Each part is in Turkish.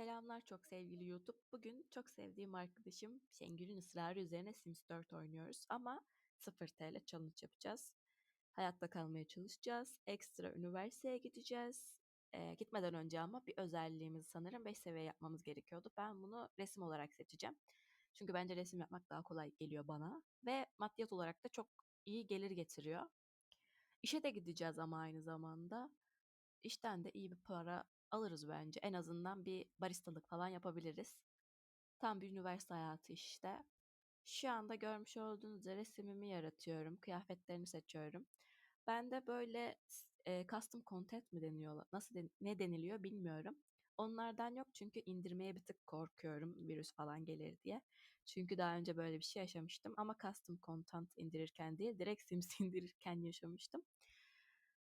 Selamlar çok sevgili YouTube. Bugün çok sevdiğim arkadaşım Şengül'ün ısrarı üzerine Sims 4 oynuyoruz ama 0 TL challenge yapacağız. Hayatta kalmaya çalışacağız. Ekstra üniversiteye gideceğiz. Ee, gitmeden önce ama bir özelliğimizi sanırım 5 seviye yapmamız gerekiyordu. Ben bunu resim olarak seçeceğim. Çünkü bence resim yapmak daha kolay geliyor bana. Ve maddiyat olarak da çok iyi gelir getiriyor. İşe de gideceğiz ama aynı zamanda. İşten de iyi bir para alırız bence. En azından bir baristalık falan yapabiliriz. Tam bir üniversite hayatı işte. Şu anda görmüş olduğunuz üzere resmimi yaratıyorum. Kıyafetlerini seçiyorum. Ben de böyle e, custom content mi deniyor? Nasıl den- ne deniliyor bilmiyorum. Onlardan yok çünkü indirmeye bir tık korkuyorum virüs falan gelir diye. Çünkü daha önce böyle bir şey yaşamıştım ama custom content indirirken değil direkt Sims indirirken yaşamıştım.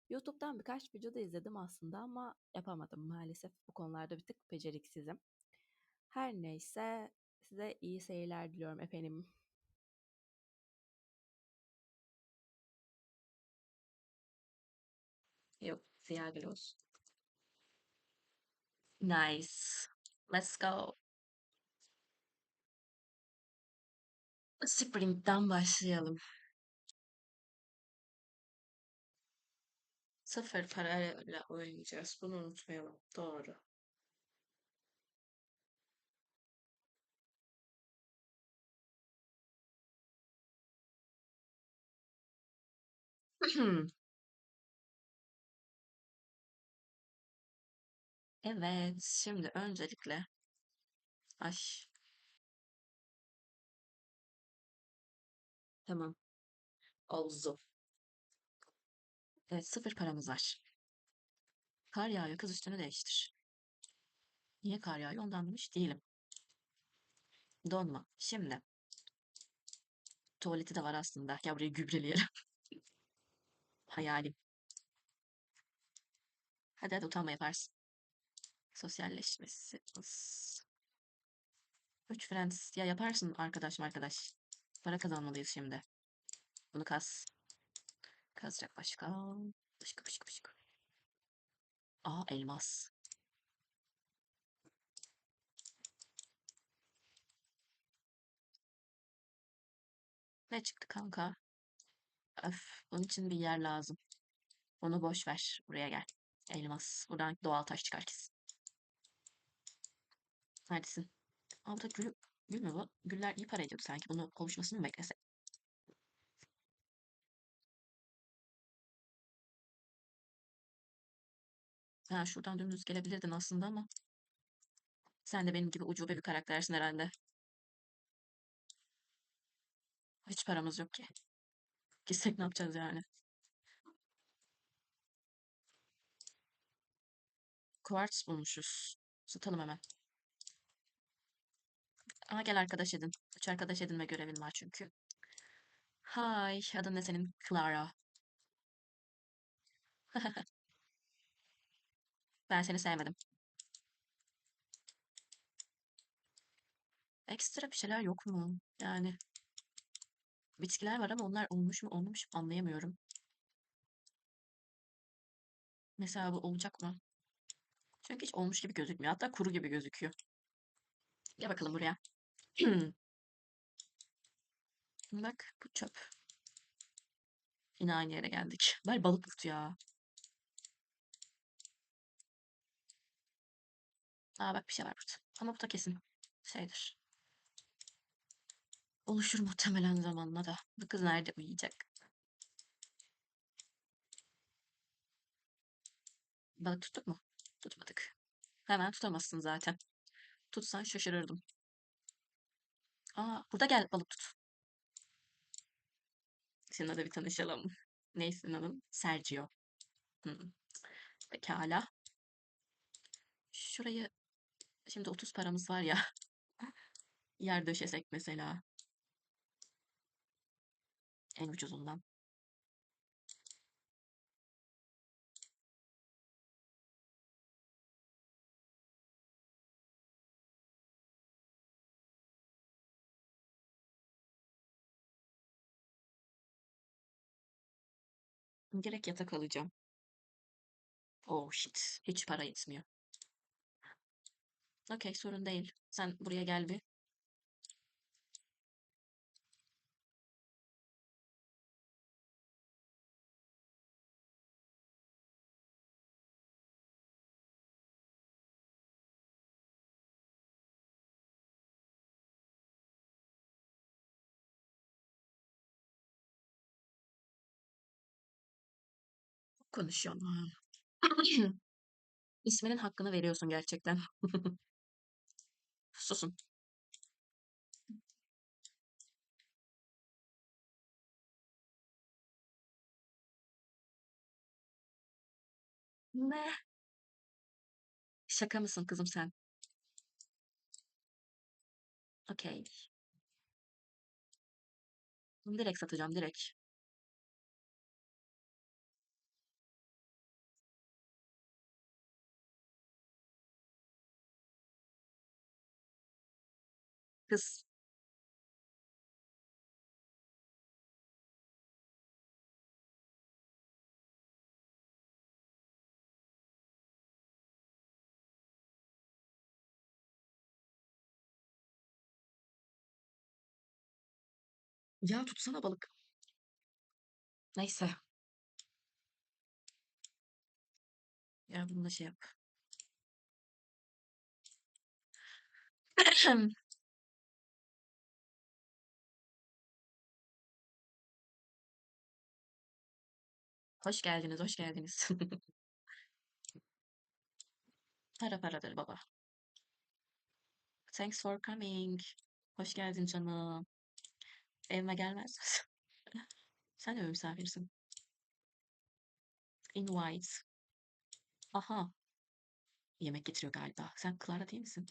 YouTube'dan birkaç video da izledim aslında ama yapamadım maalesef. Bu konularda bir tık beceriksizim. Her neyse size iyi seyirler diliyorum efendim. Yok, siyah gloss. Nice. Let's go. Spring'den başlayalım. Sıfır parayla oynayacağız. Bunu unutmayalım. Doğru. Evet, şimdi öncelikle aş. Tamam. Oldu. Evet, sıfır paramız var. Kar yağıyor, kız üstünü değiştir. Niye kar yağıyor ondan anlamış değilim. Donma. Şimdi. Tuvaleti de var aslında. Ya burayı gübreleyelim. Hayalim. Hadi hadi utanma yaparsın. Sosyalleşmesi. Üç friends. Ya yaparsın arkadaş arkadaş. Para kazanmalıyız şimdi. Bunu kas. Kazacak başka. Başka başka başka. Aa elmas. Ne çıktı kanka? Öf. Bunun için bir yer lazım. Onu boş ver. Buraya gel. Elmas. Buradan doğal taş çıkar kesin. Neredesin? Aa burada gül, gül mü bu? Güller iyi para ediyordu sanki. Bunu oluşmasını mı beklesek? Ha şuradan dümdüz gelebilirdin aslında ama. Sen de benim gibi ucube bir karaktersin herhalde. Hiç paramız yok ki. Gitsek ne yapacağız yani? Quartz bulmuşuz. Satalım hemen. Ama gel arkadaş edin. Üç arkadaş edinme görevin var çünkü. Hi, adın ne senin? Clara. Ben seni sevmedim. Ekstra bir şeyler yok mu? Yani bitkiler var ama onlar olmuş mu olmamış mı anlayamıyorum. Mesela bu olacak mı? Çünkü hiç olmuş gibi gözükmüyor. Hatta kuru gibi gözüküyor. Gel bakalım buraya. Bak bu çöp. Yine aynı yere geldik. Ver balık tut ya. Aa bak bir şey var burada. Ama bu da kesin şeydir. Oluşur muhtemelen zamanla da. Bu kız nerede uyuyacak? Balık tuttuk mu? Tutmadık. Hemen tutamazsın zaten. Tutsan şaşırırdım. Aa burada gel balık tut. Seninle de bir tanışalım. Neyse adın? Sergio. Hı. Pekala. Şurayı şimdi 30 paramız var ya. Yer döşesek mesela. En ucuzundan. Direkt yatak alacağım. Oh shit. Hiç para yetmiyor. Okey sorun değil. Sen buraya gel bir. Konuşuyorum. ha. İsminin hakkını veriyorsun gerçekten. Susun. Ne? Şaka mısın kızım sen? Okey. Bunu direkt satacağım direkt. Kız. Ya tutsana balık. Neyse. Ya bununla şey yap. Hoş geldiniz, hoş geldiniz. Para paradır baba. Thanks for coming. Hoş geldin canım. Evime gelmez misin? Sen de mi misafirsin? Invite. Aha. Yemek getiriyor galiba. Sen Clara değil misin?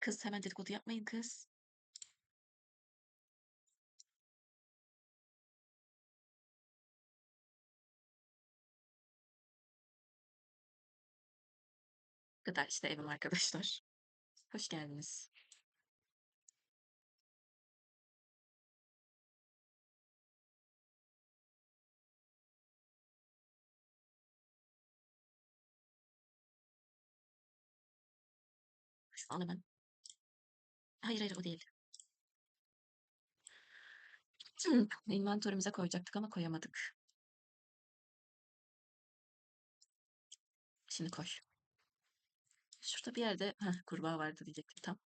Kız hemen dedikodu yapmayın kız. Bu kadar işte evim arkadaşlar. Hoş geldiniz. Şu an. Hayır hayır o değil. İnventörümüze koyacaktık ama koyamadık. Şimdi koy. Şurada bir yerde heh, kurbağa vardı diyecektim tam.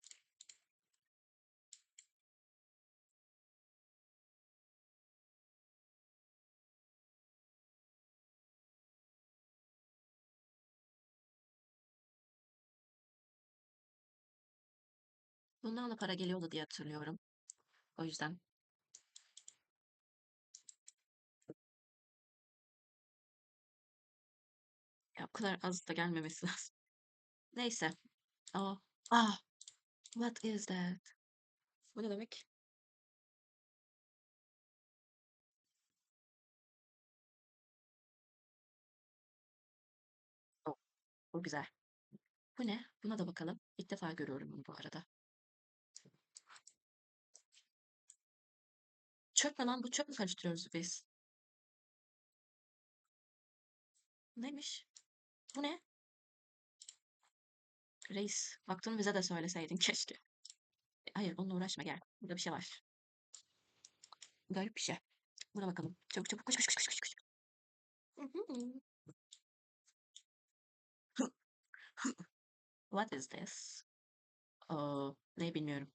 Bundan da para geliyordu diye hatırlıyorum. O yüzden. Ya bu kadar az da gelmemesi lazım. Neyse. Aa. Ah. What is that? Bu ne demek? Oh, bu güzel. Bu ne? Buna da bakalım. İlk defa görüyorum bunu bu arada. Çöp mü lan bu? Çöp mü karıştırıyoruz biz? Neymiş? Bu ne? Reis, baktın bize de söyleseydin keşke. E, Hayır, onunla uğraşma gel. Burada bir şey var. Garip bir şey. Buna bakalım. Çabuk çabuk koş koş koş koş koş. What is this? Aa, ne bilmiyorum.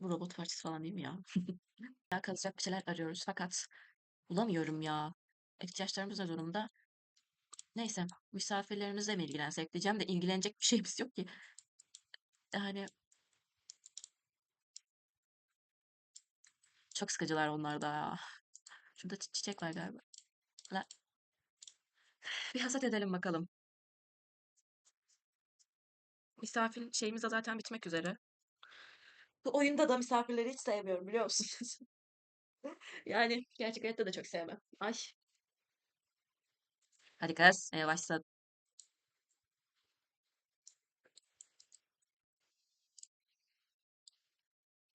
Bu robot parçası falan değil mi ya? Daha kazacak bir şeyler arıyoruz fakat bulamıyorum ya. İhtiyaçlarımız ne durumda? Neyse, misafirlerimizle mi ilgilensek diyeceğim de ilgilenecek bir şeyimiz yok ki. Yani çok sıkıcılar onlar da ya. Şurada çi- çiçek var galiba. La- Bir hasat edelim bakalım. Misafir şeyimiz de zaten bitmek üzere. Oyunda da misafirleri hiç sevmiyorum biliyor musunuz? Yani gerçek hayatta da çok sevmem. Ay. Hadi kız, e, başla.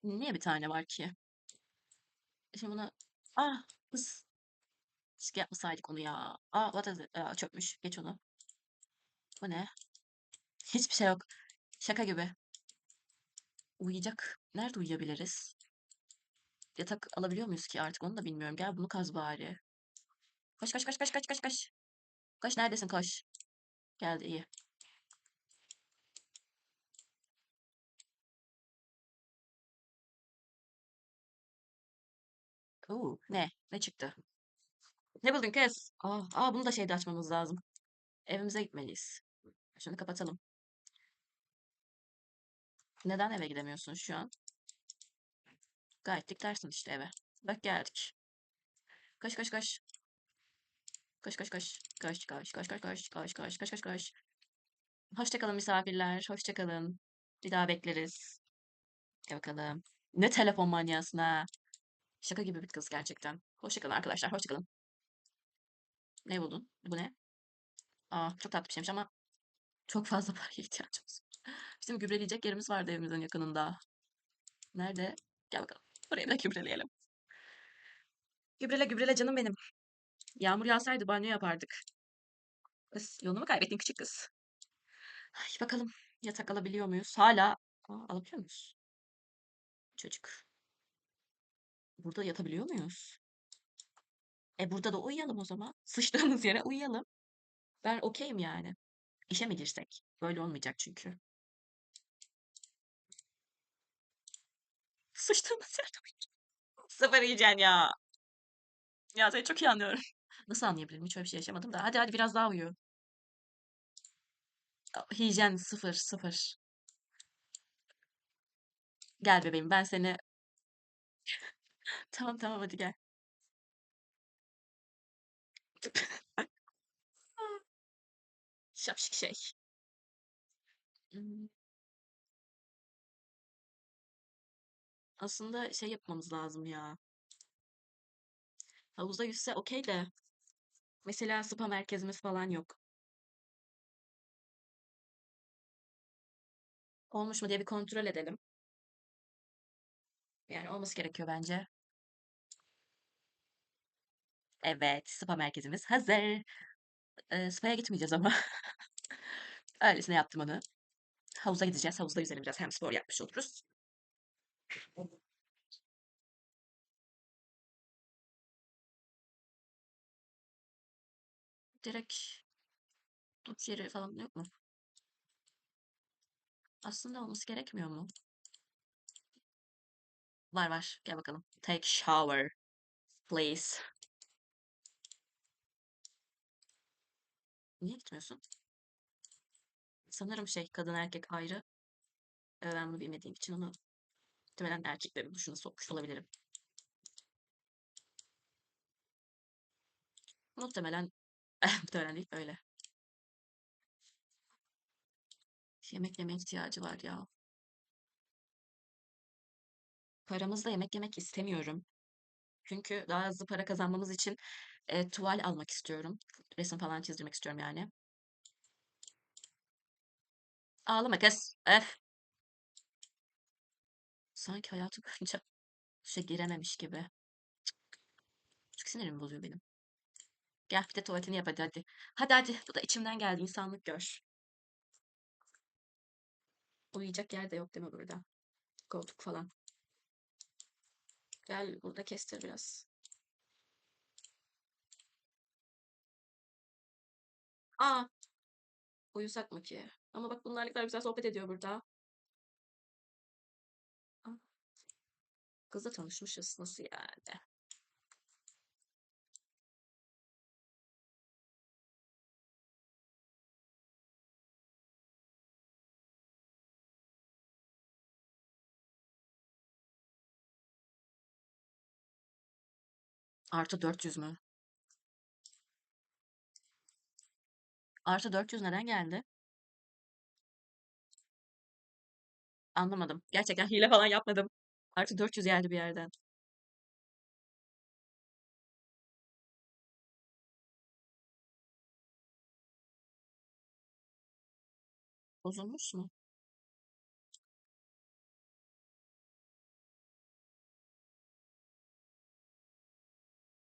Niye bir tane var ki? Şimdi buna Ah! Hız. Keşke yapmasaydık onu ya. A! What is it? Aa, çökmüş. Geç onu. Bu ne? Hiçbir şey yok. Şaka gibi. Uyuyacak. Nerede uyuyabiliriz? Yatak alabiliyor muyuz ki artık onu da bilmiyorum. Gel bunu kaz bari. Koş koş koş koş koş koş koş. Koş neredesin koş. Geldi iyi. Oo, ne? Ne çıktı? Ne buldun kız? Aa, aa bunu da şeyde açmamız lazım. Evimize gitmeliyiz. Şunu kapatalım. Neden eve gidemiyorsun şu an? Gayet diklersin işte eve. Bak geldik. Koş koş koş. Koş koş koş. Koş koş koş koş koş koş koş koş koş koş. Hoşça kalın misafirler. Hoşça kalın. Bir daha bekleriz. Gel bakalım. Ne telefon manyasın ha. Şaka gibi bir kız gerçekten. Hoşça kalın arkadaşlar. Hoşça kalın. Ne buldun? Bu ne? Aa çok tatlı bir şeymiş ama çok fazla paraya ihtiyacımız. Bizim gübreleyecek yerimiz vardı evimizin yakınında. Nerede? Gel bakalım. Buraya da gübreleyelim. Gübrele gübrele canım benim. Yağmur yağsaydı banyo yapardık. Kız yolunu mu kaybettin küçük kız? Ay bakalım yatak alabiliyor muyuz? Hala Aa, alabiliyor muyuz? Çocuk. Burada yatabiliyor muyuz? E burada da uyuyalım o zaman. Sıçtığımız yere uyuyalım. Ben okeyim yani. İşe mi girsek? Böyle olmayacak çünkü. Sıçtığımız yerde. Sıfır yiyeceksin ya. Ya seni çok iyi anlıyorum. Nasıl anlayabilirim? Hiç öyle bir şey yaşamadım da. Hadi hadi biraz daha uyu. Hijyen sıfır sıfır. Gel bebeğim ben seni... Tamam tamam hadi gel. Şapşik şey. Aslında şey yapmamız lazım ya. Havuzda yüzse okey de. Mesela spa merkezimiz falan yok. Olmuş mu diye bir kontrol edelim. Yani olması gerekiyor bence. Evet, spa merkezimiz hazır. Ee, spa'ya gitmeyeceğiz ama. Öylesine yaptım onu. Havuza gideceğiz. Havuzda yüzelim biraz. Hem spor yapmış oluruz. Direkt duş yeri falan yok mu? Aslında olması gerekmiyor mu? Var var. Gel bakalım. Take shower, please. Niye gitmiyorsun? Sanırım şey kadın erkek ayrı. Ee, Ben bunu bilmediğim için onu muhtemelen erkeklerin duşuna sokmuş olabilirim. Muhtemelen muhtemelen değil öyle. Yemek yemeye ihtiyacı var ya. Paramızla yemek yemek istemiyorum. Çünkü daha hızlı para kazanmamız için e, tuval almak istiyorum. Resim falan çizdirmek istiyorum yani. Ağlama kız. Öf. Sanki hayatı boyunca duşa girememiş gibi. Çok sinirimi bozuyor benim. Gel bir de tuvaletini yap hadi hadi. Hadi hadi. Bu da içimden geldi. İnsanlık gör. Uyuyacak yer de yok değil mi burada? Koltuk falan. Gel burada kestir biraz. Aa. Uyusak mı ki? Ama bak bunlar ne kadar güzel sohbet ediyor burada. Kızla tanışmışız. Nasıl yani? Artı 400 mü? Artı 400 neden geldi? Anlamadım. Gerçekten hile falan yapmadım. Artı 400 geldi bir yerden. Bozulmuş mu?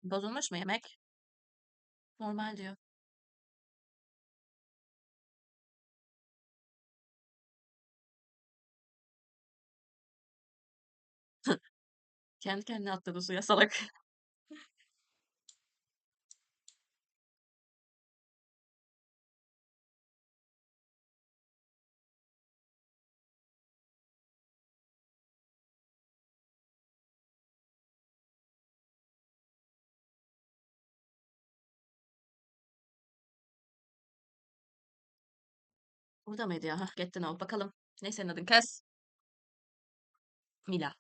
Bozulmuş mu yemek? Normal diyor. Kendi kendine atladı suya salak. Burada mıydı ya? Hah, Get to know. Bakalım. Ne senin adın kız? Mila.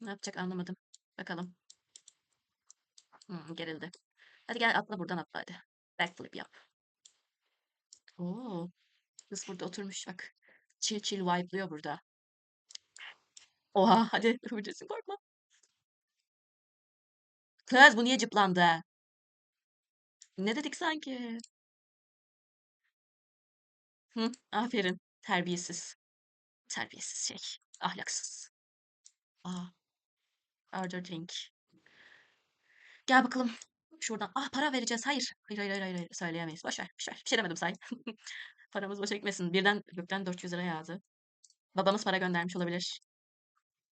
Ne yapacak anlamadım. Bakalım. Hmm, gerildi. Hadi gel atla buradan atla hadi. Backflip yap. Oo. Kız burada oturmuş bak. Chill chill vibe'lıyor burada. Oha hadi öleceksin korkma. Kız bu niye cıplandı? Ne dedik sanki? Hı, aferin. Terbiyesiz. Terbiyesiz şey. Ahlaksız. Aa. Order drink. Gel bakalım. Şuradan. Ah para vereceğiz. Hayır. Hayır hayır hayır hayır. Söyleyemeyiz. Boş ver. Boş ver. Bir şey demedim say. Paramız boşa gitmesin. Birden gökten 400 lira yağdı. Babamız para göndermiş olabilir.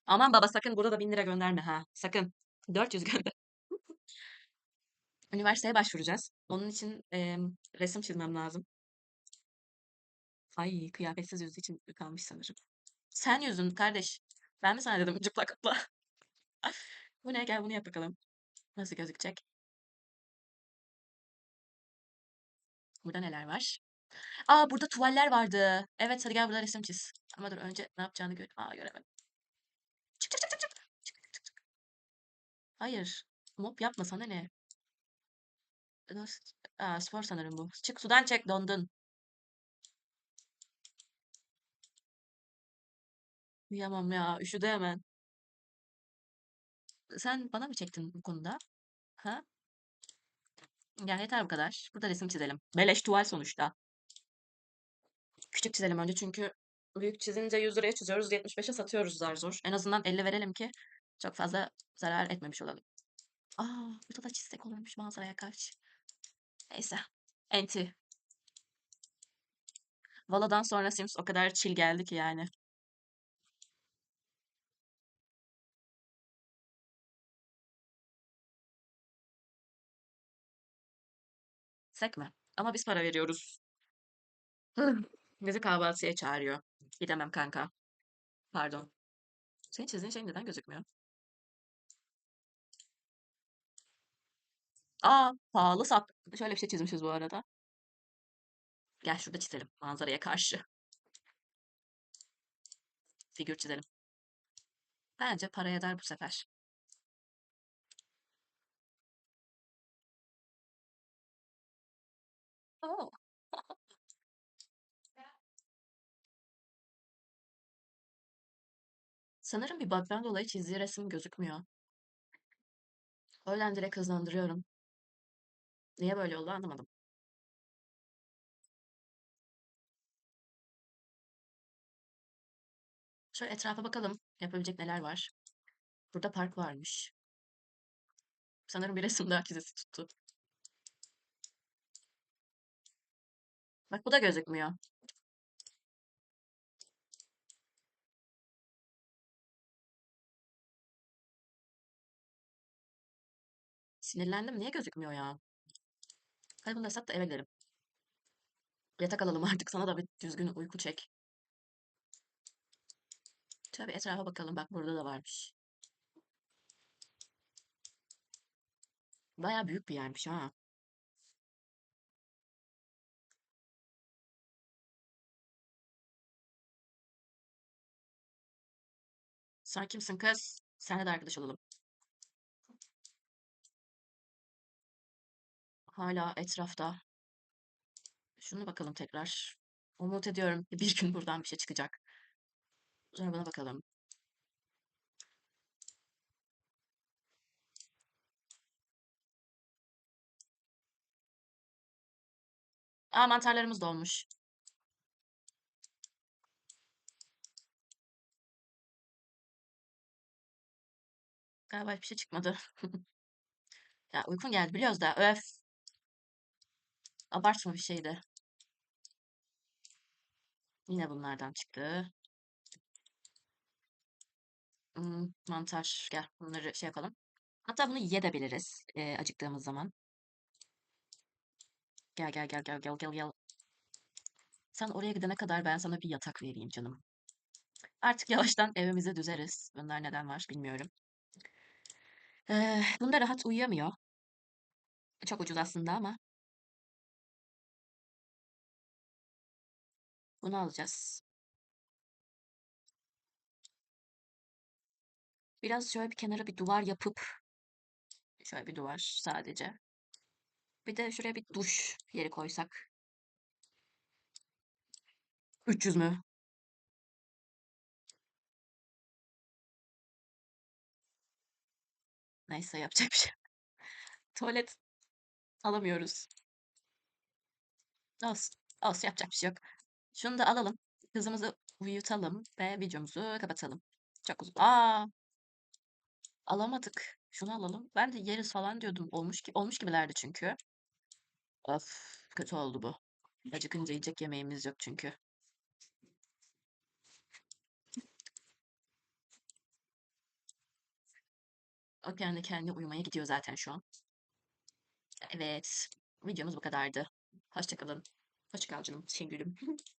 Aman baba sakın burada da 1000 lira gönderme ha. Sakın. 400 gönder. Üniversiteye başvuracağız. Onun için eee, resim çizmem lazım. Ay kıyafetsiz yüzdüğü için kalmış sanırım. Sen yüzdün kardeş. Ben mi sana dedim çıplak atla. Bu ne? Gel bunu yap bakalım. Nasıl gözükecek? Burada neler var? Aa burada tuvaller vardı. Evet hadi gel burada resim çiz. Ama dur önce ne yapacağını gör. Aa göremedim. Çık çık çık çık çık. Çık, çık, çık. Hayır. Mop yapma sana ne? Nasıl? Aa, spor sanırım bu. Çık sudan çek dondun. Uyuyamam ya. Üşüdü hemen. Sen bana mı çektin bu konuda? Ha? Ya yeter bu kadar. Burada resim çizelim. Beleş tuval sonuçta. Küçük çizelim önce çünkü büyük çizince 100 liraya çiziyoruz. 75'e satıyoruz zar zor. En azından 50 verelim ki çok fazla zarar etmemiş olalım. Aa, burada da çizsek olurmuş manzaraya karşı. Neyse. Enti. Vala'dan sonra Sims o kadar chill geldi ki yani. Sekme. Ama biz para veriyoruz. Bizi kahvaltıya çağırıyor. Gidemem kanka. Pardon. Senin çizdiğin şey neden gözükmüyor? Aa, pahalı sap. Şöyle bir şey çizmişiz bu arada. Gel şurada çizelim. Manzaraya karşı. Figür çizelim. Bence para eder bu sefer. Oo. Sanırım bir bug'dan dolayı çizdiği resim gözükmüyor. O yüzden direkt hızlandırıyorum. Niye böyle oldu anlamadım. Şöyle etrafa bakalım. Yapabilecek neler var. Burada park varmış. Sanırım bir resim daha çizesi tuttu. Bak bu da gözükmüyor. Sinirlendim. Niye gözükmüyor ya? Hadi bunu da sat da eve gidelim. Yatak alalım artık. Sana da bir düzgün uyku çek. Şöyle bir etrafa bakalım. Bak burada da varmış. Baya büyük bir yermiş ha. Sen kimsin kız? Senle de arkadaş olalım. Hala etrafta. Şunu bakalım tekrar. Umut ediyorum bir gün buradan bir şey çıkacak. Sonra buna bakalım. Aa mantarlarımız dolmuş. Galiba hiçbir şey çıkmadı. Ya uykun geldi biliyoruz da öf. Abartma bir şeydi. Yine bunlardan çıktı. Hmm, mantar. Gel bunları şey yapalım. Hatta bunu yiyebiliriz e, acıktığımız zaman. Gel gel gel gel gel gel gel. Sen oraya gidene kadar ben sana bir yatak vereyim canım. Artık yavaştan evimizi düzeriz. Bunlar neden var bilmiyorum. Ee, bunda rahat uyuyamıyor. Çok ucuz aslında ama. Bunu alacağız. Biraz şöyle bir kenara bir duvar yapıp şöyle bir duvar sadece. Bir de şuraya bir duş yeri koysak. 300 mü? Neyse yapacak bir şey. yok. Tuvalet alamıyoruz. Olsun. Olsun yapacak bir şey yok. Şunu da alalım. Kızımızı uyutalım ve videomuzu kapatalım. Çok uzun. Aa, alamadık. Şunu alalım. Ben de yeriz falan diyordum. Olmuş ki olmuş gibilerdi çünkü. Of, kötü oldu bu. Acıkınca yiyecek yemeğimiz yok çünkü. O kendi kendine uyumaya gidiyor zaten şu an. Evet. Videomuz bu kadardı. Hoşça kalın. Hoşça kal canım. Şengül'üm.